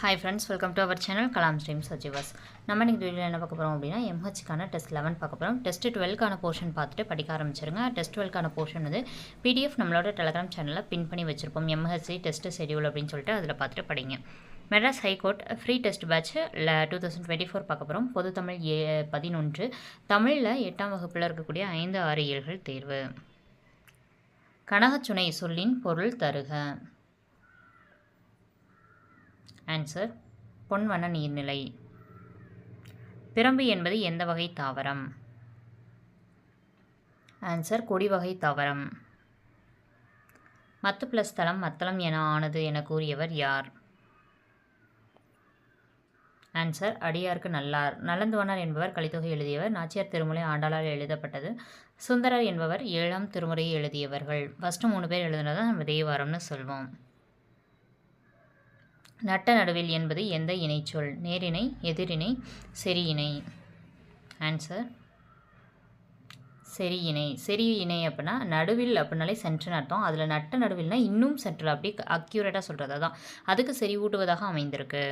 Hi friends welcome to our channel Kalam stream சஜிவாஸ் நம்ம இன்றைக்கி video என்ன பார்க்க போகிறோம் அப்படின்னா எம்ஹெச்க்கான டெஸ்ட் லெவன் பார்க்க போகிறோம் டெஸ்ட் டுவெல்க்கான போர்ஷன் பார்த்துட்டு படிக்க ஆரம்பிச்சிருங்க. டெஸ்ட் டுவெல்க்கான போர்ஷன் வந்து பிடிஎஃப் நம்மளோட டெலகிராம் சேனலில் பின் பண்ணி வச்சிருப்போம். எம்ஹெச்சி டெஸ்ட் ஷெடியூல் அப்படின்னு சொல்லிட்டு அதில் பார்த்துட்டு படிங்க. Madras high court free test batch two thousand twenty four பார்க்க போகிறோம் பொது தமிழ் ஏ பதினொன்று. தமிழில் எட்டாம் வகுப்பில் இருக்கக்கூடிய ஐந்து ஆறு ஏழ்கள் தேர்வு. கனகச்சுனை சொல்லின் பொருள் தருக. ஆன்சர் பொன்வன நீர்நிலை. பிரம்பு என்பது எந்த வகை தாவரம்? ஆன்சர் கொடி வகை தாவரம். மத்து பிளஸ் தளம் மத்தளம் என ஆனது என கூறியவர் யார்? ஆன்சர் அடியார்க்கு நல்லார். நலந்துவனார் என்பவர் கலித்தொகை எழுதியவர். நாச்சியார் திருமுறை ஆண்டாளால் எழுதப்பட்டது. சுந்தரர் என்பவர் ஏழாம் திருமுறையை எழுதியவர்கள். ஃபஸ்ட்டு மூணு பேர் எழுதுனதான் நம்ம தேவாரம்னு சொல்வோம். நட்ட நடுவில் என்பது எந்த இணைச்சொல்? நேரிணை எதிரிணை செரியிணை இணை ஆன்சர் செரி இணை செரி இணை அப்படின்னா நடுவில் அப்படின்னாலே சென்ட்ருன்னு அர்த்தம். அதில் நட்ட நடுவில்னா இன்னும் சென்ட்ரல் அப்படி அக்யூரேட்டாக சொல்கிறது தான் அதுக்கு செறிவூட்டுவதாக அமைந்திருக்கு.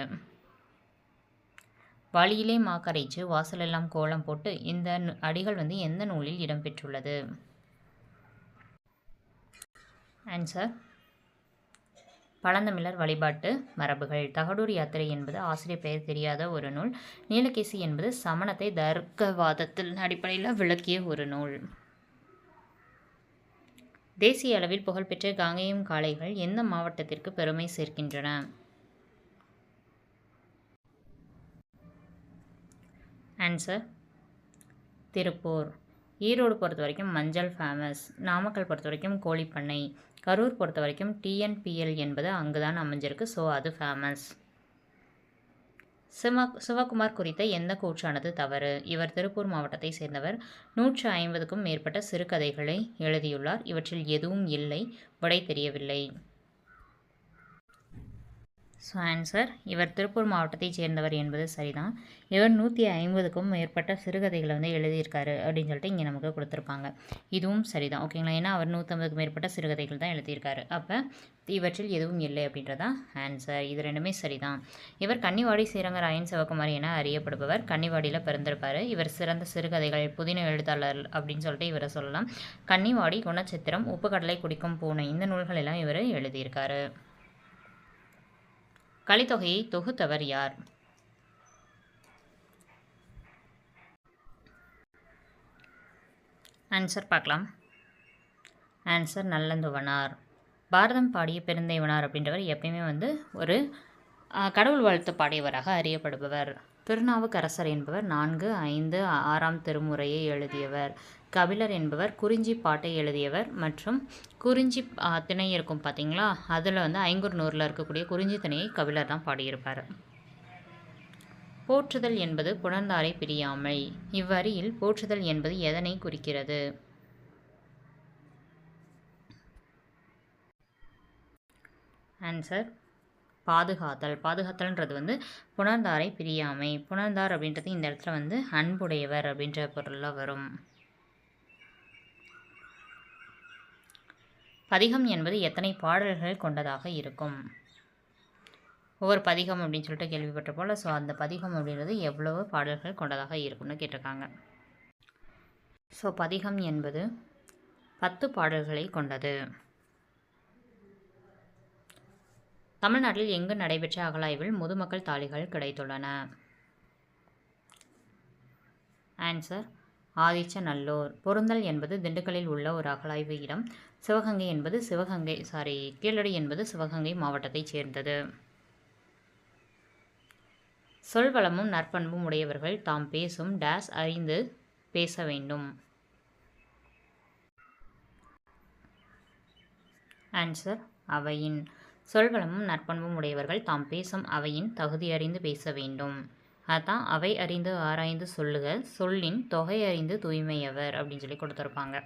வழியிலே மாக்கரைச்சு வாசலெல்லாம் கோலம் போட்டு இந்த அடிகள் வந்து எந்த நூலில் இடம்பெற்றுள்ளது? ஆன்சர் பழந்தமிழர் வழிபாட்டு மரபுகள். தகடூர் யாத்திரை என்பது ஆசிரியர் பெயர் தெரியாத ஒரு நூல். நீலகேசி என்பது சமணத்தை தர்க்கவாதத்தில் அடிப்படையில் விளக்கிய ஒரு நூல். தேசிய அளவில் புகழ்பெற்ற காங்கேயம் காளைகள் எந்த மாவட்டத்திற்கு பெருமை சேர்க்கின்றன? ஆன்சர் திருப்பூர். ஈரோடு பொறுத்த வரைக்கும் மஞ்சள் ஃபேமஸ் நாமக்கல் பொறுத்த வரைக்கும் கோழிப்பண்ணை கரூர் பொறுத்த வரைக்கும் டிஎன்பிஎல் என்பது அங்கு தான் அமைஞ்சிருக்கு. ஸோ அது ஃபேமஸ். சிவ சிவகுமார் குறித்த எந்த கூற்றானது தவறு? இவர் திருப்பூர் மாவட்டத்தை சேர்ந்தவர். நூற்று ஐம்பதுக்கும் மேற்பட்ட சிறுகதைகளை எழுதியுள்ளார். இவற்றில் எதுவும் இல்லை விடை தெரியவில்லை. ஸோ ஆன்சர் இவர் திருப்பூர் மாவட்டத்தைச் சேர்ந்தவர் என்பது சரிதான். இவர் நூற்றி ஐம்பதுக்கும் மேற்பட்ட சிறுகதைகளை வந்து எழுதியிருக்காரு அப்படின்னு சொல்லிட்டு இங்கே நமக்கு கொடுத்துருப்பாங்க இதுவும் சரிதான் ஓகேங்களா? ஏன்னா அவர் நூற்றம்பதுக்கு மேற்பட்ட சிறுகதைகள் தான் எழுதியிருக்காரு. அப்போ இவற்றில் எதுவும் இல்லை அப்படின்றதான் ஆன்சர் இது ரெண்டுமே சரிதான். இவர் கன்னிவாடி ஸ்ரீரங்கராயன் சிவகுமார் என அறியப்படுபவர். கன்னிவாடியில் பிறந்திருப்பார். இவர் சிறந்த சிறுகதைகள் புதின எழுத்தாளர் அப்படின்னு சொல்லிட்டு இவரை சொல்லலாம். கன்னிவாடி குணச்சித்திரம் உப்பு கடலை குடிக்கும் பூனை இந்த நூல்களெல்லாம் இவர் எழுதியிருக்காரு. கலித்தொகையை தொகுத்தவர் யார்? ஆன்சர் பார்க்கலாம். ஆன்சர் நல்லந்துவனார். பாரதம் பாடிய பெருந்தைவனார் அப்படின்றவர் எப்பயுமே வந்து ஒரு கடவுள் வாழ்த்து பாடியவராக அறியப்படுபவர். திருநாவுக்கரசர் என்பவர் நான்கு ஐந்து ஆறாம் திருமுறையை எழுதியவர். கபிலர் என்பவர் குறிஞ்சி பாட்டை எழுதியவர் மற்றும் குறிஞ்சி திணை இருக்கும் பார்த்தீங்களா அதில் வந்து ஐங்குறுநூறில் இருக்கக்கூடிய குறிஞ்சி திணையை கபிலர் தான் பாடியிருப்பார். போற்றுதல் என்பது புணர்ந்தாரை பிரியாமை. இவ்வரியில் போற்றுதல் என்பது எதனை குறிக்கிறது? ஆன்சர் பாதுகாத்தல். பாதுகாத்தல்ன்றது வந்து புணர்ந்தாரை பிரியாமை. புணர்ந்தார் அப்படின்றது இந்த இடத்துல வந்து அன்புடையவர் அப்படின்ற பொருளில் வரும். பதிகம் என்பது எத்தனை பாடல்கள் கொண்டதாக இருக்கும்? ஒவ்வொரு பதிகம் அப்படின்னு சொல்லிட்டு கேள்விப்பட்ட போல் ஸோ அந்த பதிகம் அப்படின்றது எவ்வளவு பாடல்கள் கொண்டதாக இருக்கும்னு கேட்டிருக்காங்க. ஸோ பதிகம் என்பது பத்து பாடல்களை கொண்டது. தமிழ்நாட்டில் எங்கு நடைபெற்ற அகலாய்வில் முதுமக்கள் தாளிகள் கிடைத்துள்ளன? ஆன்சர் ஆதிச்சநல்லூர். பொருந்தல் என்பது திண்டுக்கல்லில் உள்ள ஒரு அகலாய்வு இடம். சிவகங்கை என்பது சிவகங்கை சாரி கீழடி என்பது சிவகங்கை மாவட்டத்தைச் சேர்ந்தது. சொல்வளமும் நற்பண்பும் உடையவர்கள் தாம் பேசும் டேஸ் அறிந்து பேச வேண்டும். ஆன்சர் அவையின். சொல்வளமும் நற்பண்பும் உடையவர்கள் தாம் பேசும் அவையின் தகுதி அறிந்து பேச வேண்டும். அதான் அவை அறிந்து ஆராய்ந்து சொல்லுக சொல்லின் தொகை அறிந்து தூய்மையவர் அப்படின்னு சொல்லி கொடுத்துருப்பாங்க.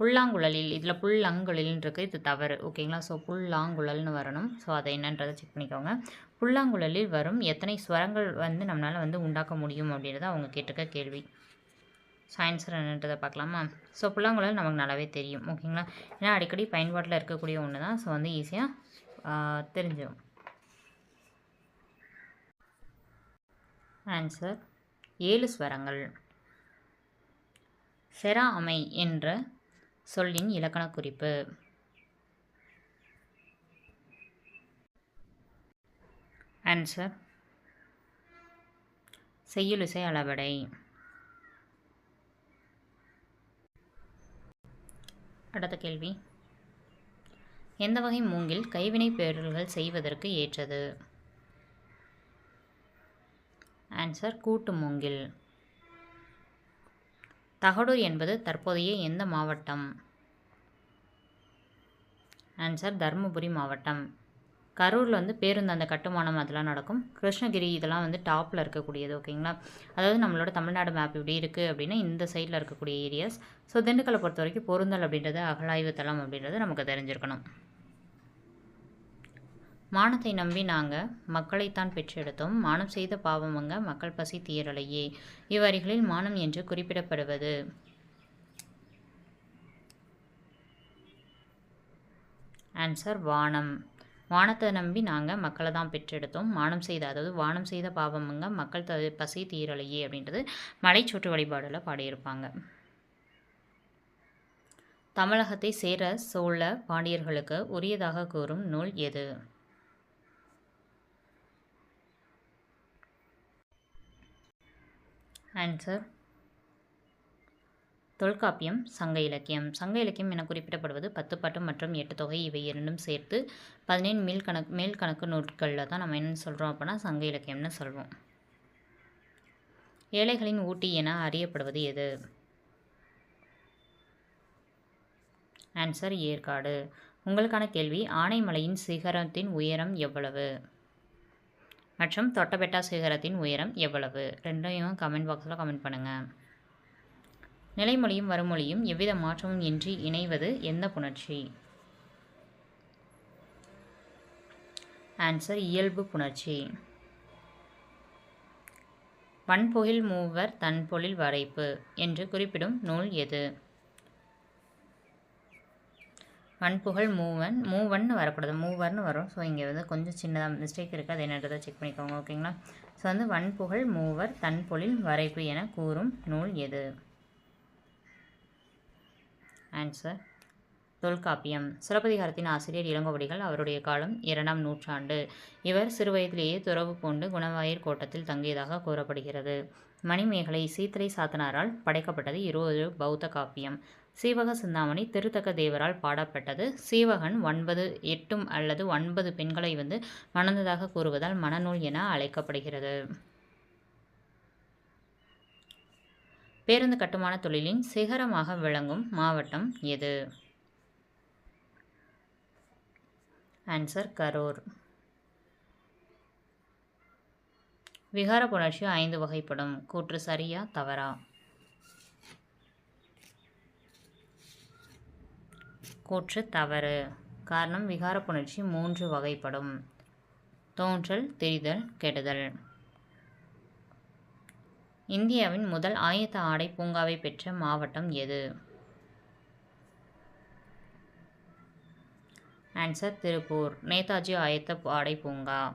புல்லாங்குழலில் இதில் புல்லாங்குழலின்னு இருக்குது இது தவறு. ஓகேங்களா ஸோ புல்லாங்குழல்னு வரணும். ஸோ அதை என்னன்றதை செக் பண்ணிக்கோங்க. புல்லாங்குழலில் வரும் எத்தனை ஸ்வரங்கள் வந்து நம்மளால் வந்து உண்டாக்க முடியும் அப்படின்றத அவங்க கேட்டிருக்க கேள்வி. சயின்ஸில் என்னன்றதை பார்க்கலாமா? ஸோ புல்லாங்குழல் நமக்கு நல்லாவே தெரியும். ஓகேங்களா ஏன்னா அடிக்கடி பயன்பாட்டில் இருக்கக்கூடிய ஒன்று தான் ஸோ வந்து ஈஸியாக தெரிஞ்சிடும் ஆன்சர் ஏழு ஸ்வரங்கள். செரா அமை என்ற சொல்லின் இலக்கண குறிப்பு. ஆன்சர் செய்யுளிசை அளவடை. அடுத்த கேள்வி. எந்த வகை மூங்கில் கைவினை பேரல்கள் செய்வதற்கு ஏற்றது? ஆன்சர் கூட்டு மூங்கில். தகடூர் என்பது தற்போதைய எந்த மாவட்டம்? ஆன்சர் தருமபுரி மாவட்டம். கரூரில் வந்து பேருந்து அந்த கட்டுமானம் அதெல்லாம் நடக்கும். கிருஷ்ணகிரி இதெல்லாம் வந்து டாப்பில் இருக்கக்கூடியது ஓகேங்களா அதாவது நம்மளோட தமிழ்நாடு மேப் இப்படி இருக்குது அப்படின்னா இந்த சைடில் இருக்கக்கூடிய ஏரியாஸ் ஸோ திண்டுக்கலை பொறுத்த வரைக்கும் பொருந்தல் அப்படின்றது அகலாய்வு தளம் அப்படின்றது நமக்கு தெரிஞ்சிருக்கணும். மானத்தை நம்பி நாங்கள் மக்களைத்தான் பெற்றெடுத்தோம். மானம் செய்த பாவமங்க மக்கள் பசி தீரலையே. இவ்வரிகளில் மானம் என்று குறிப்பிடப்படுவது. ஆன்சர் வானம். வானத்தை நம்பி நாங்கள் மக்களை தான் பெற்றெடுத்தோம். மானம் செய்த அதாவது வானம் செய்த பாவமுங்க மக்கள் த பசி தீரலையே அப்படின்றது மலைச்சோற்று வழிபாடில் பாடியிருப்பாங்க. தமிழகத்தை சேர சோழ பாண்டியர்களுக்கு உரியதாக கூறும் நூல் எது? ஆன்சர் தொல்காப்பியம் சங்க இலக்கியம். சங்க இலக்கியம் என குறிப்பிடப்படுவது பத்து பாட்டு மற்றும் எட்டு தொகை. இவை இரண்டும் சேர்த்து பதினேழு மேல் கணக்கு மேல் கணக்கு நூட்களில் தான் நம்ம என்ன சொல்கிறோம் அப்படின்னா சங்க இலக்கியம்னு சொல்வோம். ஏழைகளின் ஊட்டி என அறியப்படுவது எது? ஆன்சர் ஏற்காடு. உங்களுக்கான கேள்வி ஆனைமலையின் சிகரத்தின் உயரம் எவ்வளவு? மற்றும் தொட்டபெட்டா சிகரத்தின் உயரம் எவ்வளவு? ரெண்டையும் கமெண்ட் பாக்ஸில் கமெண்ட் பண்ணுங்கள் நிலைமொழியும் வருமொழியும் எவ்வித மாற்றமும் இன்றி இணைவது எந்த புணர்ச்சி? ஆன்சர் இயல்பு புணர்ச்சி. வன்பொழில் மூவர் தன்பொழில் வரைப்பு என்று குறிப்பிடும் நூல் எது? வன்புகழ் மூவன் மூவன்னு வரக்கூடாது. மூவர்னு வரும். ஸோ இங்கே வந்து கொஞ்சம் சின்னதாக மிஸ்டேக் இருக்குது அது என்னன்றதை செக் பண்ணிக்கோங்க ஓகேங்களா ஸோ வந்து வன்புகழ் மூவர் தன்பொழில் வரைப்பு என கூறும் நூல் எது? ஆன்சர் தொல்காப்பியம். சிலப்பதிகாரத்தின் ஆசிரியர் இளங்கோவடிகள் அவருடைய காலம் இரண்டாம் நூற்றாண்டு. இவர் சிறுவயதிலேயே துறவு பூண்டு குணவாயிர் கோட்டத்தில் தங்கியதாக கூறப்படுகிறது. மணிமேகலை சீத்தலை சாத்தனாரால் படைக்கப்பட்டது. இருபது பௌத்த காப்பியம். சீவக சிந்தாமணி திருத்தக்க தேவரால் பாடப்பட்டது. சீவகன் ஒன்பது எட்டும் அல்லது ஒன்பது பெண்களை வந்து மணந்ததாக கூறுவதால் மணநூல் என அழைக்கப்படுகிறது. பேருந்து கட்டுமான தொழிலின் சிகரமாக விளங்கும் மாவட்டம் எது? ஆன்சர் கரூர். விகார புணர்ச்சி ஐந்து வகைப்படும். கூற்று சரியா தவறா? கூற்று தவறு. காரணம் விகார புணர்ச்சி மூன்று வகைப்படும். தோன்றல் தெரிதல் கெடுதல். இந்தியாவின் முதல் ஆயத்த ஆடை பூங்காவை பெற்ற மாவட்டம் எது? ஆன்சர் திருப்பூர். நேதாஜி ஆயத்த ஆடை பூங்கா.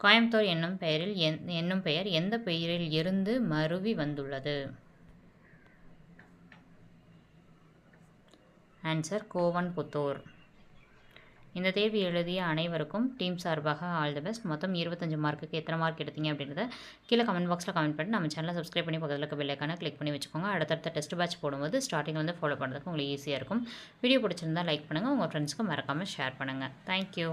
கோயம்புத்தூர் என்னும் பெயரில் என்னும் பெயர் எந்த பெயரில் இருந்து மருவி வந்துள்ளது? ஆன்சர் கோவன்புத்தூர் இந்த தேர்வு எழுதிய அனைவருக்கும் டீம் சார்பாக ஆல் தி பெஸ்ட் மொத்தம் இருபத்தஞ்சு மார்க்குக்கு எத்தனை மார்க் எடுத்தீங்க அப்படின்றத கீழே கமெண்ட் பாக்ஸில் கமெண்ட் பண்ணி நம்ம சேனலை சப்ஸ்கிரைப் பண்ணி பக்கத்தில் இருக்க பெல்லைக்கான கிளிக் பண்ணி வச்சுக்கோங்க. அடுத்தடுத்த டெஸ்ட் பேட்ச் போடும்போது ஸ்டார்டிங் வந்து ஃபாலோ பண்ணுறதுக்கு உங்களுக்கு ஈஸியாக இருக்கும். வீடியோ பிடிச்சிருந்தால் லைக் பண்ணுங்கள் உங்கள் ஃப்ரெண்ட்ஸ்க்கு மறக்காமல் ஷேர் பண்ணுங்கள் தேங்க்யூ